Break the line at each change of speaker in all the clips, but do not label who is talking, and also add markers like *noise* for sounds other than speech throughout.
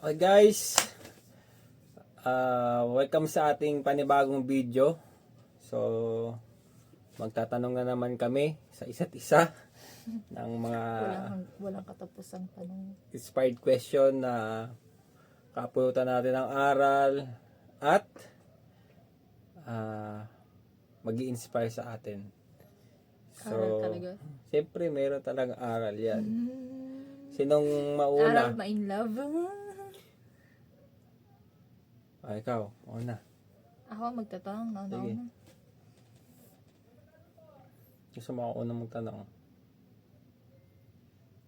Okay guys, Ah, welcome sa ating panibagong video. So, magtatanong na naman kami sa isa't isa *laughs* ng mga
Walang, walang katapusang tanong.
inspired question na kapulutan natin ng aral at uh, mag inspire sa atin. So,
Aral talaga.
siyempre meron talagang aral yan.
Mm.
Sinong
Aral
mauna?
ma in love.
Ah, ikaw, una.
Ako magtatanong. Ano,
Sige. Gusto mo ako unang magtanong?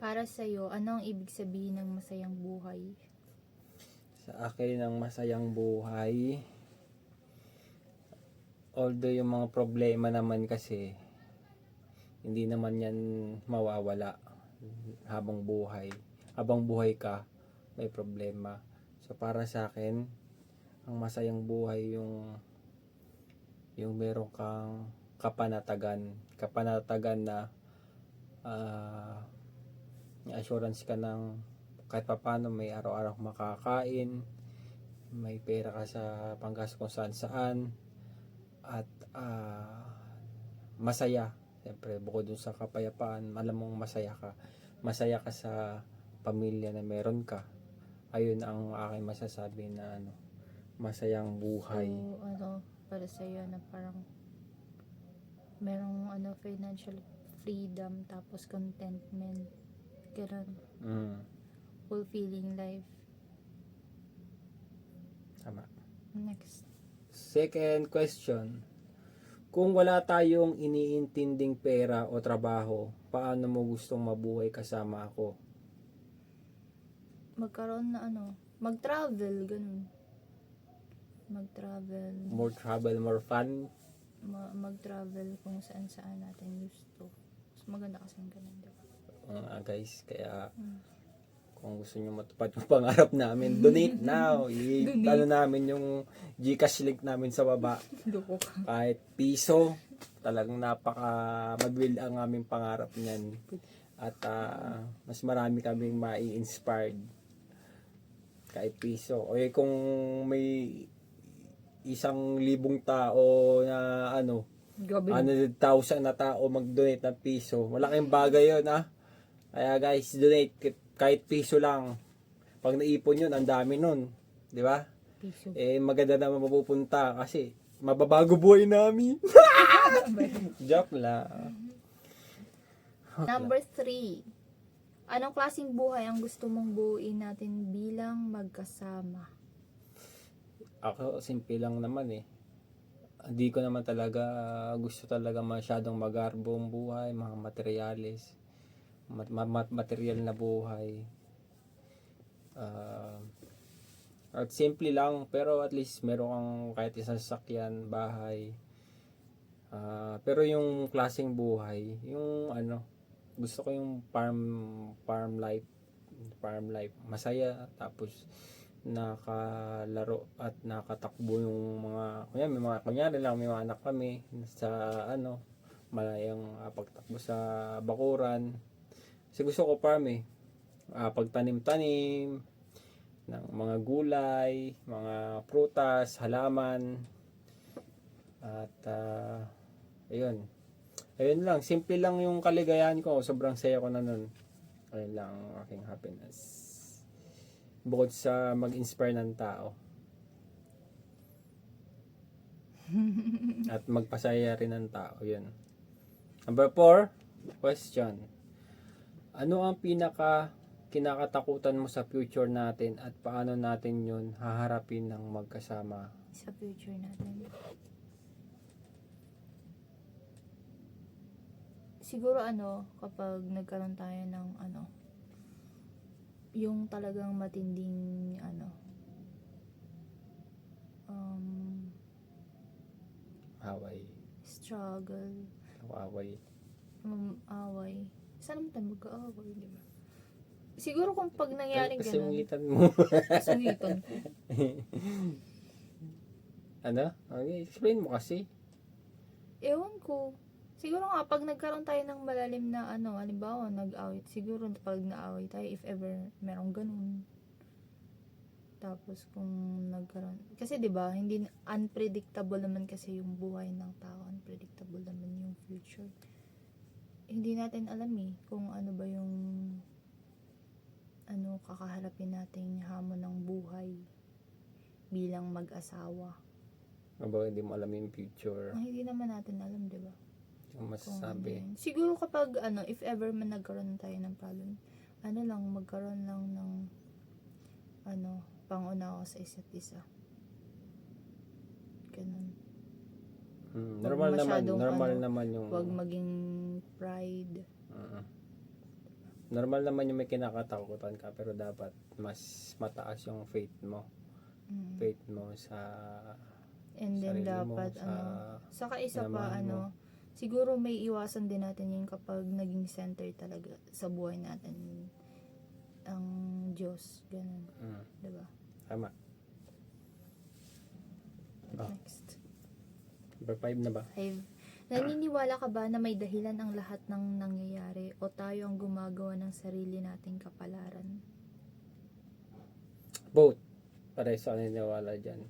Para sa'yo, ano ang ibig sabihin ng masayang buhay?
Sa akin ang masayang buhay. Although yung mga problema naman kasi hindi naman yan mawawala habang buhay. Habang buhay ka, may problema. So para sa akin, ang masayang buhay yung yung meron kang kapanatagan, kapanatagan na may assurance ka ng kahit papano may araw-araw makakain, may pera ka sa panggas kung saan saan, at ah, masaya. Siyempre, bukod dun sa kapayapaan, alam mong masaya ka. Masaya ka sa pamilya na meron ka. Ayun ang aking masasabi na ano, masayang buhay.
So, ano, para sa'yo na parang merong ano, financial freedom tapos contentment. Ganun.
Mm,
Fulfilling life.
tama.
Next.
Second question. Kung wala tayong iniintinding pera o trabaho, paano mo gustong mabuhay kasama ako?
Magkaroon na ano, mag-travel, ganun. Mag-travel.
More travel, more fun?
ma- mag-travel kung saan saan natin gusto. Mas maganda kasi ang ganun, diba?
Uh, guys, kaya
Mm.
kung gusto nyo matupad yung *laughs* pangarap namin, donate now. I-
Donate.
ano namin yung Gcash link namin sa baba. *laughs* Kahit piso, talagang napaka mag-will ang aming pangarap niyan. At ah, mas marami kaming mai-inspired. Kahit piso. O eh, kung may isang libong tao na ano,
Gabi.
100,000 na tao mag-donate ng piso. Malaking bagay yun, ha? Kaya guys, donate kahit piso lang. Pag naipon yun, ang dami nun. Di ba?
Piso.
Eh, maganda naman mapupunta kasi mababago buhay namin. *laughs* Joke lang.
Number three. Anong klaseng buhay ang gusto mong buuin natin bilang magkasama?
Ako, simple lang naman eh. Hindi ko naman talaga gusto talaga masyadong magarbong buhay, mga materyales, mat- ma- mat- material na buhay. Ah, at simple lang, pero at least meron kang kahit isang sasakyan, bahay. Ah, pero yung klaseng buhay, yung ano, gusto ko yung farm farm life, farm life, masaya tapos nakalaro at nakatakbo yung mga kunya may mga kunyari lang may mga anak kami sa ano malayang ah, pagtakbo sa bakuran. Kasi gusto ko farm eh. Ah, pagtanim-tanim ng mga gulay mga prutas halaman. At ah, ayun. Ayun lang simple lang yung kaligayahan ko. Sobrang saya ko na nun. Ayun lang ang aking happiness bukod sa mag-inspire ng tao. *laughs* At magpasaya rin ng tao, yun. Number four, question. Ano ang pinaka kinakatakutan mo sa future natin at paano natin yun haharapin ng magkasama?
Sa future natin. Siguro ano, kapag nagkaroon tayo ng ano, yung talagang matinding ano, um,
Away.
struggle,
Away.
um, away. Saan naman tayo mag-aaway, di ba? Siguro kung pag nangyari
Kasi
ganun,
ungitan mo.
sungitan ko. *laughs*
ano? Okay, explain mo kasi.
Ewan ko. Siguro nga, pag nagkaroon tayo ng malalim na ano, halimbawa, nag-awit, siguro pag na-away tayo, if ever merong ganun, Tapos kung nagkaroon, kasi 'di ba, hindi unpredictable naman kasi yung buhay ng tao, unpredictable naman yung future. Hindi natin alam eh kung ano ba yung ano kakaharapin nating hamon ng buhay bilang mag-asawa.
Aba, hindi mo alam yung future.
Ang hindi naman natin alam, 'di ba? Kung ano
masasabi.
yun. Siguro kapag ano, if ever man nagkaroon tayo ng problem, ano lang, magkaroon lang ng ano, pangunawa sa isa't isa. Ganun.
Hmm, normal naman, normal
ano,
naman yung
Huwag maging pride.
Oo. normal naman yung may kinakatakutan ka pero dapat mas mataas yung faith mo.
Mm.
Faith mo sa
And then
sarili mo,
dapat
sa
ano, saka isa pa
mo.
ano, siguro may iwasan din natin yun kapag naging center talaga sa buhay natin ang Diyos, ganun,
Mm,
'di ba?
tama. Ah.
Next.
Number 5 na ba?
Five. Naniniwala ka ba na may dahilan ang lahat ng nangyayari o tayo ang gumagawa ng sarili nating kapalaran?
Both. Pare sa naniniwala dyan.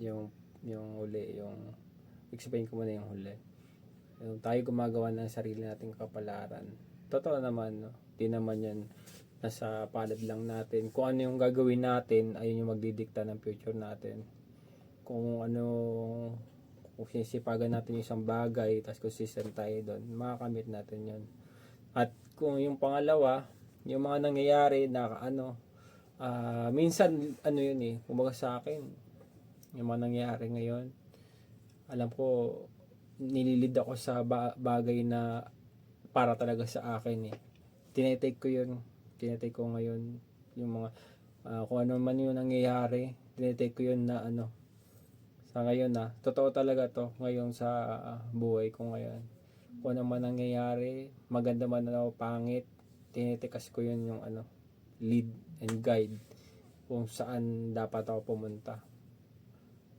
Yung, yung huli, yung, explain ko muna yung huli. Tayo gumagawa ng sarili nating kapalaran. Totoo naman, no? Di naman yan nasa palad lang natin. Kung ano yung gagawin natin, ayun yung magdidikta ng future natin. Kung ano, kung sisipagan natin yung isang bagay, tapos consistent tayo doon, makakamit natin yon At kung yung pangalawa, yung mga nangyayari na ano, Ah, minsan ano yun eh, kumbaga sa akin, yung mga nangyayari ngayon, alam ko nililid ako sa ba- bagay na para talaga sa akin eh. Tinetake ko yun, tinetake ko ngayon yung mga ah, kung ano man yung nangyayari, tinetake ko yun na ano sa ngayon na totoo talaga to ngayon sa ah, buhay ko ngayon. Kung ano man nangyayari, maganda man o pangit, tinitikas ko yun yung ano lead and guide kung saan dapat ako pumunta.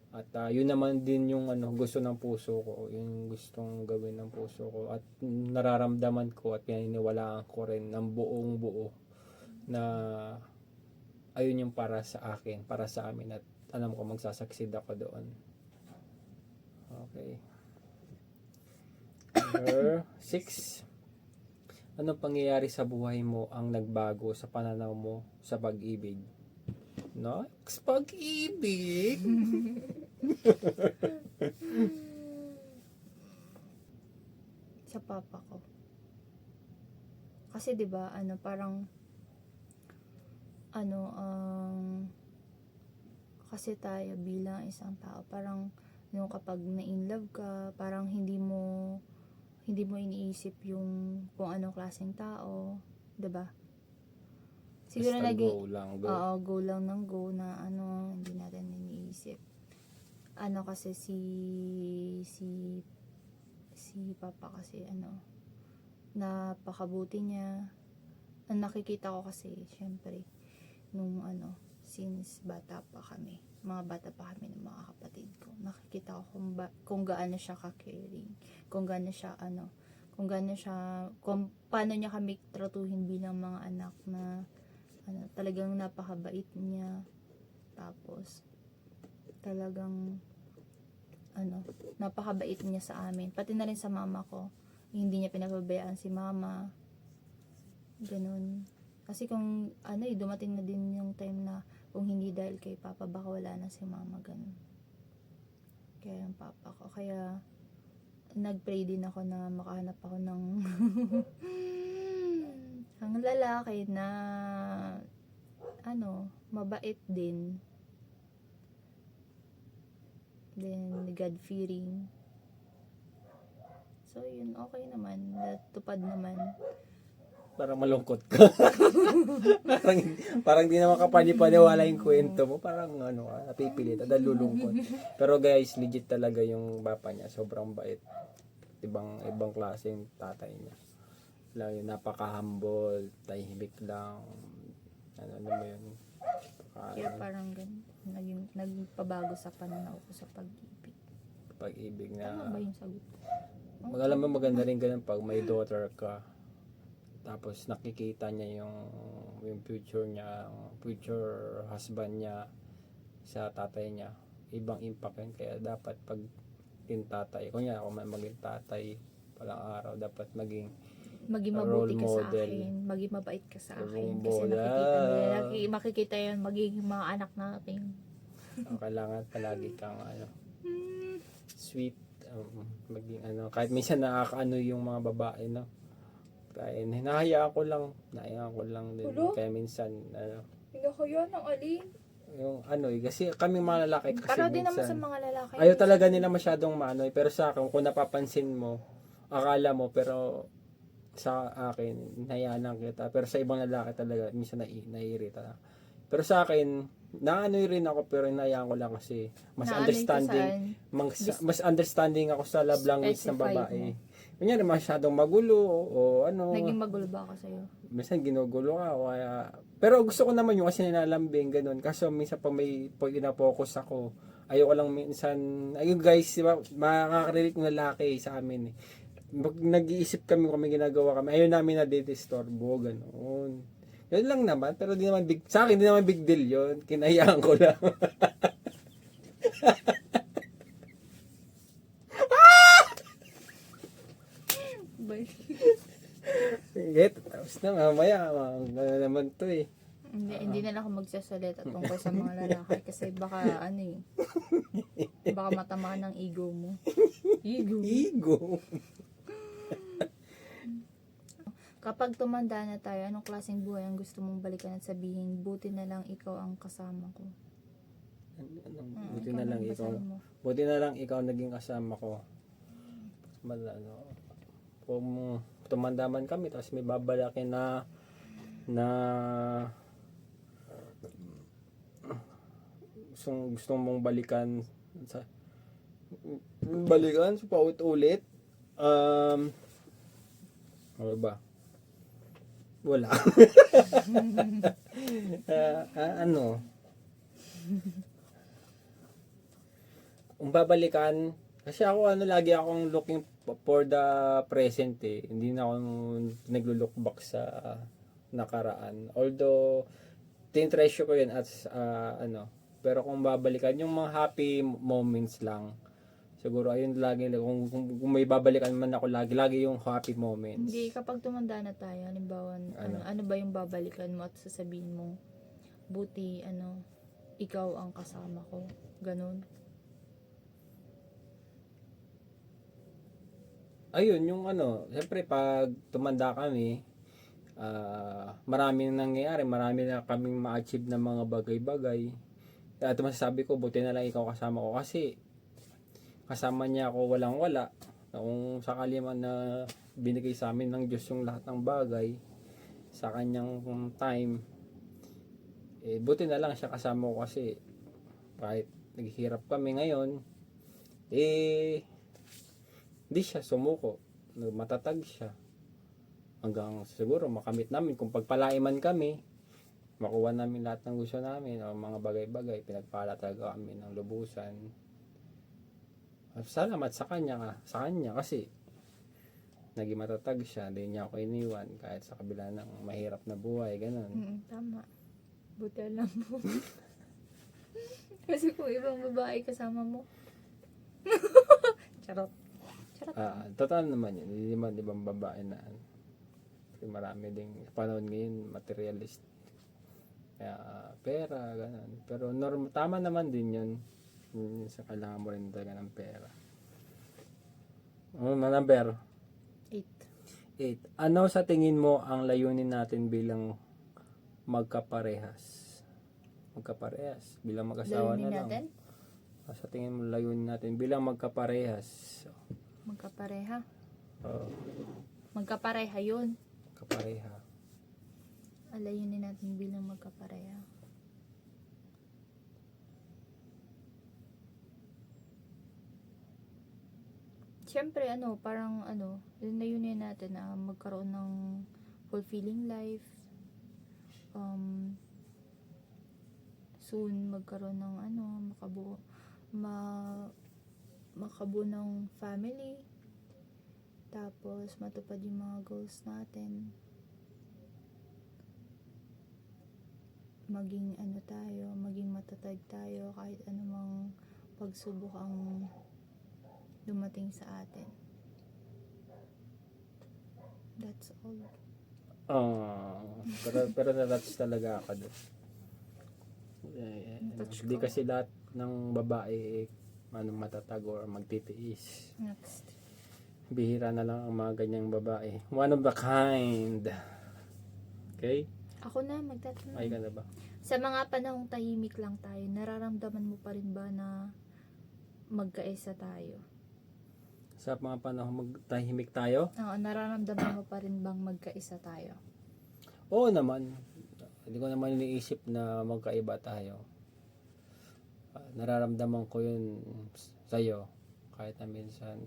At ah, yun naman din yung ano gusto ng puso ko, yung gustong gawin ng puso ko at nararamdaman ko at pinaniniwalaan ko rin ng buong buo na ayun yung para sa akin, para sa amin at alam ko magsasucceed ako doon. Okay. Number six. Anong pangyayari sa buhay mo ang nagbago sa pananaw mo sa pag-ibig? Next, pag-ibig.
Sa papa ko. Kasi 'di ba, ano parang ano ang kasi tayo bilang isang tao, parang yung kapag na-in love ka, parang hindi mo hindi mo iniisip yung kung anong klaseng tao, 'di ba? Siguro
Basta
naging
go lang. Go.
Oo, go lang ng go na ano, hindi natin iniisip. Ano kasi si si si Papa kasi ano, napakabuti niya. Ang nakikita ko kasi, syempre, nung ano, since bata pa kami, mga bata pa kami ng mga kapatid ko, nakikita ko kung, ba, kung gaano siya ka-caring, kung gaano siya, ano, kung gaano siya, kung paano niya kami tratuhin bilang mga anak na, talagang napakabait niya. Tapos, talagang, ano, napakabait niya sa amin. Pati na rin sa mama ko. Hindi niya pinapabayaan si mama. Ganun. Kasi kung, ano eh, dumating na din yung time na kung hindi dahil kay papa, baka wala na si mama. Ganun. Kaya yung papa ko. Kaya, nag-pray din ako na makahanap ako ng *laughs* ang lalaki na ano, mabait din. Then, God-fearing. So, yun, okay naman. Natupad naman.
Parang malungkot ka. *laughs* parang, parang di naman kapani-paniwala yung kwento mo. Parang ano ka, napipilit at nalulungkot. Pero guys, legit talaga yung bapa niya. Sobrang bait. Ibang, ibang klase yung tatay niya. Yun, napaka-humble, tahimik lang. Ano, ano mo yun? Napaka-
Kaya parang ganun. Naging, nagpabago sa pananaw ko sa pag-ibig.
pag-ibig
Tama
na
ba yung sagot?
Mag alam mo maganda rin ganun pag may daughter ka. tapos nakikita niya yung yung future niya, future husband niya sa tatay niya. Ibang impact yun. Kaya dapat pag yung tatay, kunya ako maging tatay palang araw, dapat maging
maging mabuti ka sa
model.
akin, maging mabait ka sa
Role
akin. Kasi
model.
nakikita, nila, naki- makikita yan, magiging mga anak natin.
ang kailangan palagi kang ano, sweet, um, maging ano, kahit minsan nakakaano yung mga babae, no? Kaya hinahayaan ko lang, hinahayaan ko lang din.
Ulo?
Kaya minsan, ano,
Hindi ko yun, ang alin.
yung ano eh, kasi kami mga lalaki kasi
Para din naman
minsan,
sa mga lalaki.
ayaw talaga nila masyadong maano eh. Pero sa akin, kung napapansin mo, akala mo, pero sa akin, hinayaan lang kita. Pero sa ibang lalaki talaga, minsan nai naiirita na. Pero sa akin, naano rin ako pero hinayaan ko lang kasi mas
Naano ito
understanding
saan?
mas, understanding ako sa love language ng babae. Kunyari, masyadong magulo o ano.
Naging magulo ba ako sa'yo?
minsan ginugulo ka. o Kaya, pero gusto ko naman yung kasi nilalambing, ganun. Kaso minsan pag may pag focus ako, ayoko lang minsan, ayun guys, di ba, makaka-relate ng lalaki sa amin eh. Pag nag-iisip kami kung may ginagawa kami, ayun namin na disturbo ganun. Yun lang naman, pero di naman big, sa akin, di naman big deal yun. Kinayaan ko lang. Get, tapos na mamaya, ano naman to eh.
Hindi, hindi na lang ako magsasalita tungkol sa mga lalaki kasi baka ano eh. Baka matamaan ng ego mo. *laughs* Ego.
Ego.
Kapag tumanda na tayo, anong klaseng buhay ang gusto mong balikan at sabihin, buti na lang ikaw ang kasama ko. Ah,
Buti na lang
ang
ikaw.
mo.
Buti na lang ikaw naging kasama ko. Mal, ano, kung tumanda man kami, tapos may babalakin na na gustong, gustong mong balikan sa balikan sa paulit-ulit um ano ba wala *laughs* Ah, ah, ano kung babalikan, kasi ako ano lagi akong looking for the present eh. Hindi na ako naglo-look back sa nakaraan. Although, tinresyo ko yun as ah, ano. Pero kung babalikan, yung mga happy moments lang. Siguro ayun lagi, kung, kung, kung may babalikan man ako lagi, lagi yung happy moments.
Hindi, kapag tumanda na tayo, halimbawa, ano,
Ano?
ano ba yung babalikan mo at sasabihin mo, buti, ano, ikaw ang kasama ko. Ganun.
ayun, yung ano, siyempre pag tumanda kami, ah marami na nangyayari, marami na kaming ma-achieve na mga bagay-bagay. Ito masasabi ko, buti na lang ikaw kasama ko kasi kasama niya ako walang-wala. Na Kung sakali man na binigay sa amin ng Diyos yung lahat ng bagay sa kanyang time, eh buti na lang siya kasama ko kasi kahit naghihirap kami ngayon, eh hindi siya sumuko. Matatag siya. Hanggang siguro makamit namin. Kung pagpalain man kami, makuha namin lahat ng gusto namin o mga bagay-bagay. Pinagpala talaga kami ng lubusan. At Salamat sa kanya. Sa kanya kasi naging matatag siya. Hindi niya ako iniwan kahit sa kabila ng mahirap na buhay. Ganun.
Mm, tama. Buti alam mo. *laughs* Kasi kung ibang babae kasama mo. *laughs* Charot. Charot.
Ah, totoo naman yun. Hindi naman ibang babae na. Kasi marami ding panahon ngayon materialist. Kaya ah, pera, ganun. Pero norm, tama naman din yun. Yun Sa kailangan mo rin talaga ng pera. Ano na number?
Eight.
8. Ano sa tingin mo ang layunin natin bilang magkaparehas? Magkaparehas. Bilang mag-asawa na lang.
natin?
Ah, Sa tingin mo layunin natin bilang magkaparehas.
Magkapareha.
Oh,
Magkapareha yun.
kapareha.
Alayunin natin bilang magkapareha. syempre ano, parang ano, yun na yun natin na magkaroon ng fulfilling life. Um, soon magkaroon ng ano, makabuo ma makabuo ng family. Tapos matupad yung mga goals natin. Maging ano tayo, maging matatag tayo kahit anumang pagsubok ang dumating sa atin. That's all.
Ah, pero pero na-touch talaga ako doon. Eh, ano,
Na-touch
Hindi
ka.
kasi lahat ng babae ano matatag or magtitiis.
Next.
Bihira na lang ang mga ganyang babae. One of the kind. Okay?
Ako na, magtatanong.
Ay ka na ba?
Sa mga panahong tahimik lang tayo, nararamdaman mo pa rin ba na magkaisa tayo?
Sa mga panahon magtahimik tayo?
Oo, nararamdaman mo pa rin bang magkaisa tayo?
Oo naman. Hindi ko naman iniisip na magkaiba tayo. Ah, nararamdaman ko yun sa'yo. Kahit na minsan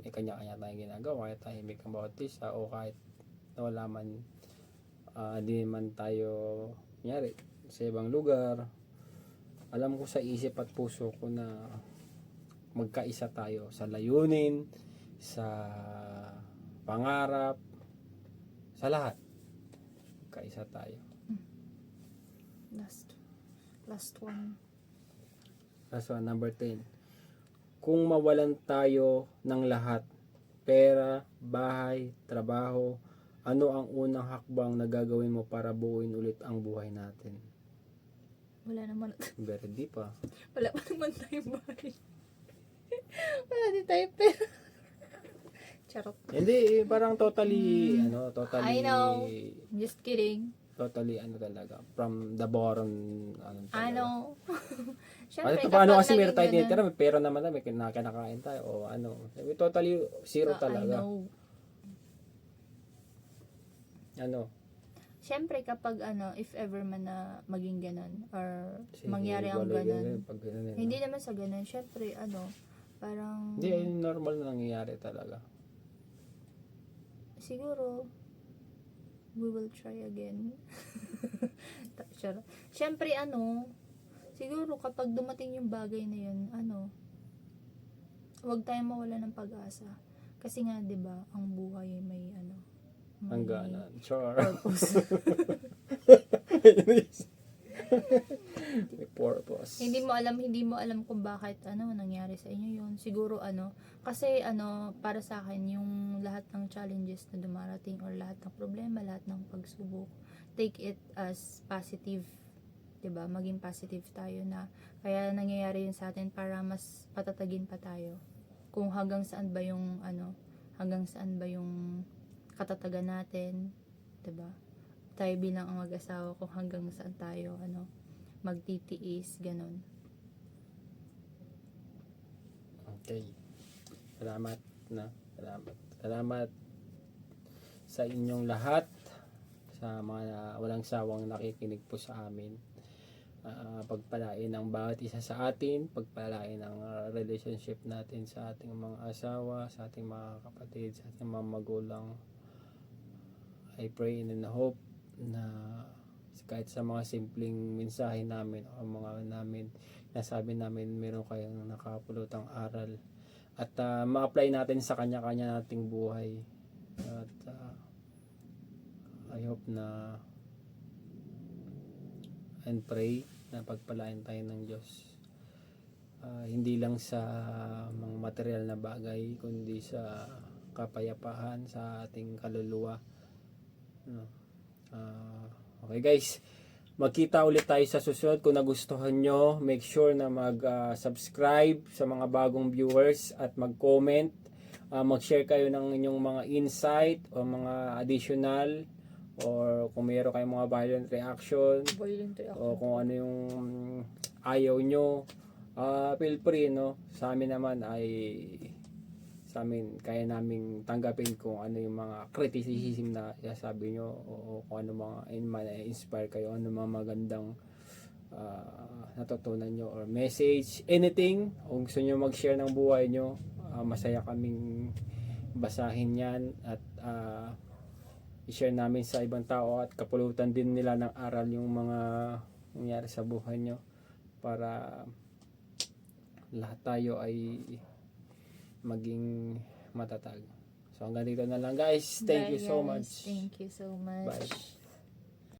may kanya-kanya tayong ginagawa. Kahit tahimik ang bawat isa o kahit na wala man ah, di man tayo nyari sa ibang lugar. Alam ko sa isip at puso ko na magkaisa tayo sa layunin, sa pangarap, sa lahat. Magkaisa tayo.
Last. Last one.
Last one, number 10. Kung mawalan tayo ng lahat, pera, bahay, trabaho, ano ang unang hakbang na gagawin mo para buuin ulit ang buhay natin?
Wala naman.
Very deep ah. *laughs*
Wala pa naman tayong bahay. Wala din tayong pera. *laughs* Charot.
Hindi, eh, parang totally, ano,
I
totally,
know. Just kidding.
totally, ano talaga, from the bottom, ano talaga. *laughs*
Ano?
Ano,
Siyempre,
paano kasi meron tayo tinitira, may pera naman tayo, may kin- kinakain tayo, o ano. Sabi, Totally zero
Ah, I
talaga.
know.
Ano,
Siyempre, kapag ano, if ever man na maging ganun, or
sige,
mangyari ang
wala
ganun,
ganun, pag ganun, eh, no?
hindi naman sa ganun, siyempre, ano, parang,
Hindi, ayun normal na nangyayari talaga.
siguro, we will try again. *laughs* Charot. Siyempre, ano, siguro kapag dumating yung bagay na yun, ano, huwag tayong mawala ng pag-asa. Kasi nga, di ba, ang buhay ay may, ano, may
Hangganan. Sure.
purpose. *laughs* *laughs*
May purpose.
hindi mo alam, hindi mo alam kung bakit, ano, nangyari sa inyo yun. Siguro, ano, kasi, ano, para sa akin, yung lahat ng challenges na dumarating or lahat ng problema, lahat ng pagsubok, take it as positive 'di ba? Maging positive tayo na kaya nangyayari yun sa atin para mas patatagin pa tayo kung hanggang saan ba yung ano hanggang saan ba yung katatagan natin 'di ba? Tayo bilang ang mag-asawa kung hanggang saan tayo ano magtitiis ganun
Okay. Salamat na. Salamat. Salamat sa inyong lahat sa mga walang sawang nakikinig po sa amin. Ah, pagpalain ang bawat isa sa atin, pagpalain ang ah, relationship natin sa ating mga asawa, sa ating mga kapatid, sa ating mga magulang. I pray and hope na kahit sa mga simpleng mensahe namin o mga namin nasabi namin meron kayong nakapulutang aral. At ah, ma-apply natin sa kanya-kanya nating buhay. At ah, I hope na and pray na pagpalain tayo ng Diyos. Ah, hindi lang sa mga material na bagay kundi sa kapayapaan sa ating kaluluwa? Ah, okay guys magkita ulit tayo sa susunod. Kung nagustuhan nyo make sure na mag-subscribe sa mga bagong viewers at mag-comment. Ah, mag-share kayo ng inyong mga insight o mga additional or kung mayroon kayong mga violent reaction
violent
o kung ano yung ayaw nyo. Ah feel free no? Sa amin naman ay sa amin kaya naming tanggapin kung ano yung mga criticism na sabi nyo o, o kung ano mga in inspire kayo ano mga magandang ah, natutunan nyo or message anything. Kung gusto nyo mag-share ng buhay nyo ah, masaya kaming basahin yan at ah, i-share namin sa ibang tao at kapulutan din nila ng aral yung mga nangyari sa buhay nyo para lahat tayo ay maging matatag. So hanggang dito na lang guys. Thank you so
Guys,
much.
Thank you so much.
Bye.